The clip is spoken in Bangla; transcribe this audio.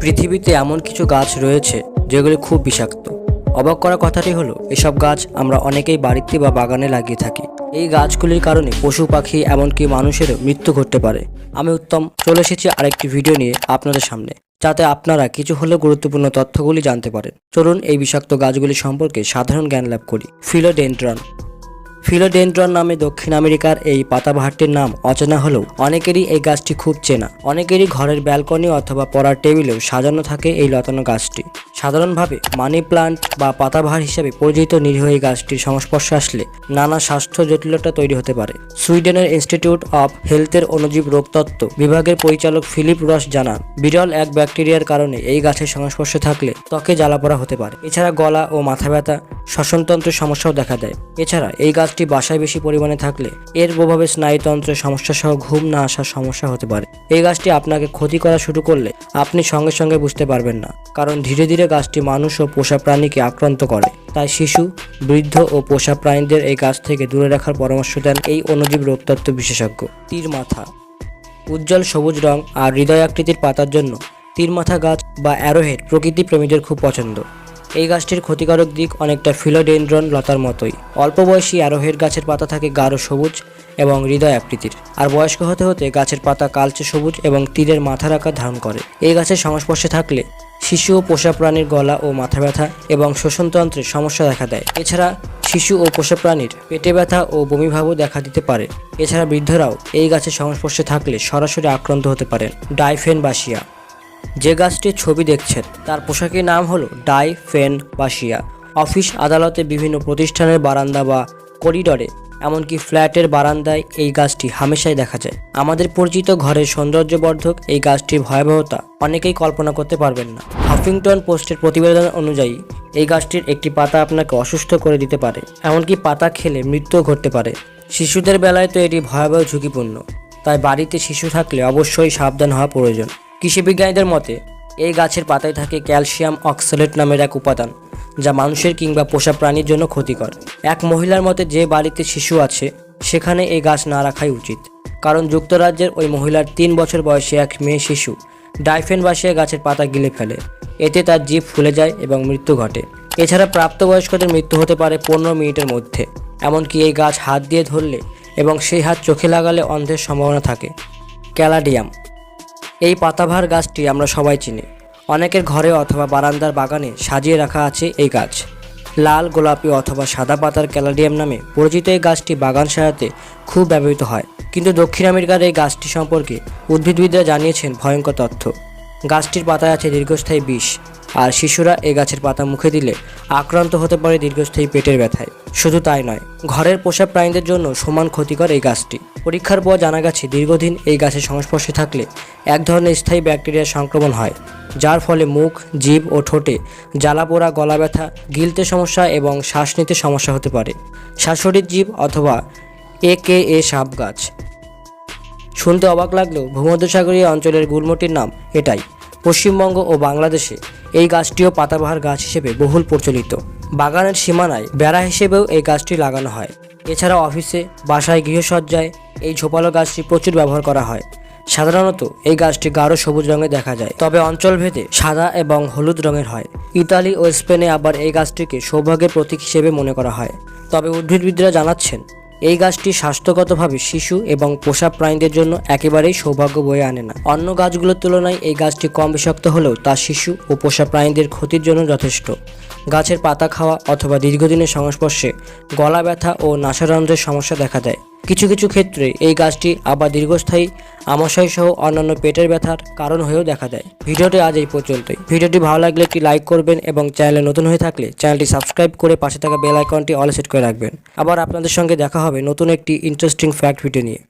পৃথিবীতে এমন কিছু গাছ রয়েছে যেগুলি খুব বিষাক্ত। অবাক করা কথাটি হলো, এসব গাছ আমরা অনেকেই বাড়িতে বা বাগানে লাগিয়ে থাকি। এই গাছগুলির কারণে পশু, পাখি, এমনকি মানুষেরও মৃত্যু ঘটতে পারে। আমি উত্তম, চলে এসেছি আরেকটি ভিডিও নিয়ে আপনাদের সামনে, যাতে আপনারা কিছু হলেও গুরুত্বপূর্ণ তথ্যগুলি জানতে পারেন। চলুন এই বিষাক্ত গাছগুলি সম্পর্কে সাধারণ জ্ঞান লাভ করি। ফিলোডেন্ড্রন ফিলোডেন্ড্রন নামে দক্ষিণ আমেরিকার এই পাতাবাহারটির নাম অচেনা হলেও অনেকেরই এই গাছটি খুব চেনা। অনেকেরই ঘরের ব্যালকনি অথবা পড়ার টেবিলেও সাজানো থাকে এই লতানো গাছটি। সাধারণভাবে মানি প্লান্ট বা পাতাবাহার হিসেবে পরিচিত নিরীহ এই গাছটির সংস্পর্শে আসলে নানা স্বাস্থ্য জটিলতা তৈরি হতে পারে। সুইডেনের ইনস্টিটিউট অফ হেলথের অণুজীব রোগতত্ত্ব বিভাগের পরিচালক ফিলিপ রস জানান, বিরল এক ব্যাকটেরিয়ার কারণে এই গাছের সংস্পর্শে থাকলে ত্বকে জ্বালাপোড়া হতে পারে। এছাড়া গলা ও মাথা ব্যথা, শ্বসনতন্ত্রের সমস্যাও দেখা দেয়। এছাড়া এই গাছটি বাসায় বেশি পরিমাণে থাকলে এর প্রভাবে স্নায়ুতন্ত্রের সমস্যা সহ ঘুম না আসার সমস্যা হতে পারে। এই গাছটি আপনাকে ক্ষতি করা শুরু করলে আপনি সঙ্গে সঙ্গে বুঝতে পারবেন না, কারণ ধীরে ধীরে গাছটি মানুষ ও পোষা প্রাণীকে আক্রান্ত করে। তাই শিশু, বৃদ্ধ ও পোষা প্রাণীদের এই গাছ থেকে দূরে রাখার পরামর্শ দেন এই অণুজীব রোগতত্ত্ব বিশেষজ্ঞ তীর মাথা উজ্জ্বল সবুজ রং আর হৃদয় আকৃতির পাতার জন্য তীরমাথা গাছ বা অ্যারোহেড প্রকৃতি প্রেমীদের খুব পছন্দ। এই গাছটির ক্ষতিকারক দিক অনেকটা ফিলোডেন্ড্রন লতার মতোই। অল্প বয়সী আরোহের গাছের পাতা থাকে গাঢ় সবুজ এবং হৃদয় আকৃতির। আর বয়স্ক হতে হতে গাছের পাতা কালচে সবুজ এবং তীরের মাথার আকার ধারণ করে। এই গাছের সংস্পর্শে থাকলে শিশু ও পোষা প্রাণীর গলা ও মাথা ব্যথা এবং শ্বসনতন্ত্রের সমস্যা দেখা দেয়। এছাড়া শিশু ও পোষা প্রাণীর পেটে ব্যথা ও বমিভাবও দেখা দিতে পারে। এছাড়া বৃদ্ধরাও এই গাছের সংস্পর্শে থাকলে সরাসরি আক্রান্ত হতে পারেন ডাইফেন বাসিয়া যে গাছটির ছবি দেখছেন, তার পোশাকের নাম হলো ডাই ফেন বাসিয়া। অফিস আদালতে বিভিন্ন প্রতিষ্ঠানের বারান্দা বা করিডরে, এমনকি ফ্ল্যাটের বারান্দায় এই গাছটি হামেশাই দেখা যায়। আমাদের পরিচিত ঘরের সৌন্দর্যবর্ধক এই গাছটির ভয়াবহতা অনেকেই কল্পনা করতে পারবেন না। হাফিংটন পোস্টের প্রতিবেদন অনুযায়ী, এই গাছটির একটি পাতা আপনাকে অসুস্থ করে দিতে পারে, এমনকি পাতা খেলে মৃত্যুও ঘটতে পারে। শিশুদের বেলায় তো এটি ভয়াবহ ঝুঁকিপূর্ণ, তাই বাড়িতে শিশু থাকলে অবশ্যই সাবধান হওয়া প্রয়োজন। কৃষিবিজ্ঞানীদের মতে, এই গাছের পাতায় থাকে ক্যালসিয়াম অক্সালেট নামের এক উপাদান, যা মানুষের কিংবা পোষা প্রাণীর জন্য ক্ষতিকর। এক মহিলার মতে, যে বাড়িতে শিশু আছে, সেখানে এই গাছ না রাখাই উচিত। কারণ যুক্তরাজ্যের ওই মহিলার তিন বছর বয়সী এক মেয়ে শিশু ডাইফেন বাসিয়া গাছের পাতা গিলে ফেলে। এতে তার জিভ ফুলে যায় এবং মৃত্যু ঘটে। এছাড়া প্রাপ্তবয়স্কদের মৃত্যু হতে পারে পনেরো মিনিটের মধ্যে। এমনকি এই গাছ হাত দিয়ে ধরলে এবং সেই হাত চোখে লাগালে অন্ধের সম্ভাবনা থাকে। ক্যালাডিয়াম এই পাতাভার গাছটি আমরা সবাই চিনি। অনেকের ঘরে অথবা বারান্দার বাগানে সাজিয়ে রাখা আছে এই গাছ। লাল, গোলাপি অথবা সাদা পাতার ক্যালাডিয়াম নামে পরিচিত এই গাছটি বাগান সাজাতে খুব ব্যবহৃত হয়। কিন্তু দক্ষিণ আমেরিকার এই গাছটি সম্পর্কে উদ্ভিদবিদরা জানিয়েছেন ভয়ঙ্কর তথ্য। গাছটির পাতায় আছে দীর্ঘস্থায়ী বিষ। আর শিশুরা এই গাছের পাতা মুখে দিলে আক্রান্ত হতে পারে দীর্ঘস্থায়ী পেটের ব্যথায়। শুধু তাই নয়, ঘরের পোষা প্রাণীদের জন্য সমান ক্ষতিকর এই গাছটি। পরীক্ষার পর জানা গেছে, দীর্ঘদিন এই গাছের সংস্পর্শে থাকলে এক ধরনের স্থায়ী ব্যাকটেরিয়ার সংক্রমণ হয়, যার ফলে মুখ, জীব ও ঠোঁটে জ্বালাপোড়া গলা ব্যথা গিলতে সমস্যা এবং শ্বাস নিতে সমস্যা হতে পারে। শাশুড়ির জীব অথবা এ কে এ সাপ গাছ। শুনতে অবাক লাগলেও ভূমধ্যসাগরীয় অঞ্চলের গুলমটির নাম এটাই। পশ্চিমবঙ্গ ও বাংলাদেশে এই গাছটিও পাতাবাহার গাছ হিসেবে বহুল প্রচলিত। বাগানের সীমানায় বেড়া হিসেবেও এই গাছটি লাগানো হয়। এছাড়া অফিসে, বাসায় গৃহসজ্জায় এই ঝোপালো গাছটি প্রচুর ব্যবহার করা হয়। সাধারণত এই গাছটি গাঢ় সবুজ রঙে দেখা যায়। তবে অঞ্চলভেদে সাদা এবং হলুদ রঙের হয়। ইতালি ও স্পেনে আবার এই গাছটিকে সৌভাগ্যের প্রতীক হিসেবে মনে করা হয়। তবে উদ্ভিদবিদরা জানাচ্ছেন এই গাছটি স্বাস্থ্যগতভাবে শিশু এবং পোষা প্রাণীদের জন্য একেবারেই সৌভাগ্য বয়ে আনে না। অন্য গাছগুলোর তুলনায় এই গাছটি কম বিষাক্ত হলেও তা শিশু ও পোষা প্রাণীদের ক্ষতির জন্য যথেষ্ট। গাছের পাতা খাওয়া অথবা দীর্ঘদিনের সংস্পর্শে গলা ব্যথা ও নাসারন্ধ্রের সমস্যা দেখা দেয়। কিছু কিছু ক্ষেত্রে এই গাছটি আবার দীর্ঘস্থায়ী, আমাশয় সহ অন্যান্য পেটের ব্যথার কারণ হয়েও দেখা দেয়। ভিডিওটি আজ এই পর্যন্তই। ভিডিওটি ভালো লাগলে একটি লাইক করবেন এবং চ্যানেলে নতুন হয়ে থাকলে চ্যানেলটি সাবস্ক্রাইব করে পাশে থাকা বেল আইকনটি অল সেট করে রাখবেন। আবার আপনাদের সঙ্গে দেখা হবে নতুন একটি ইন্টারেস্টিং ফ্যাক্ট ভিডিও নিয়ে।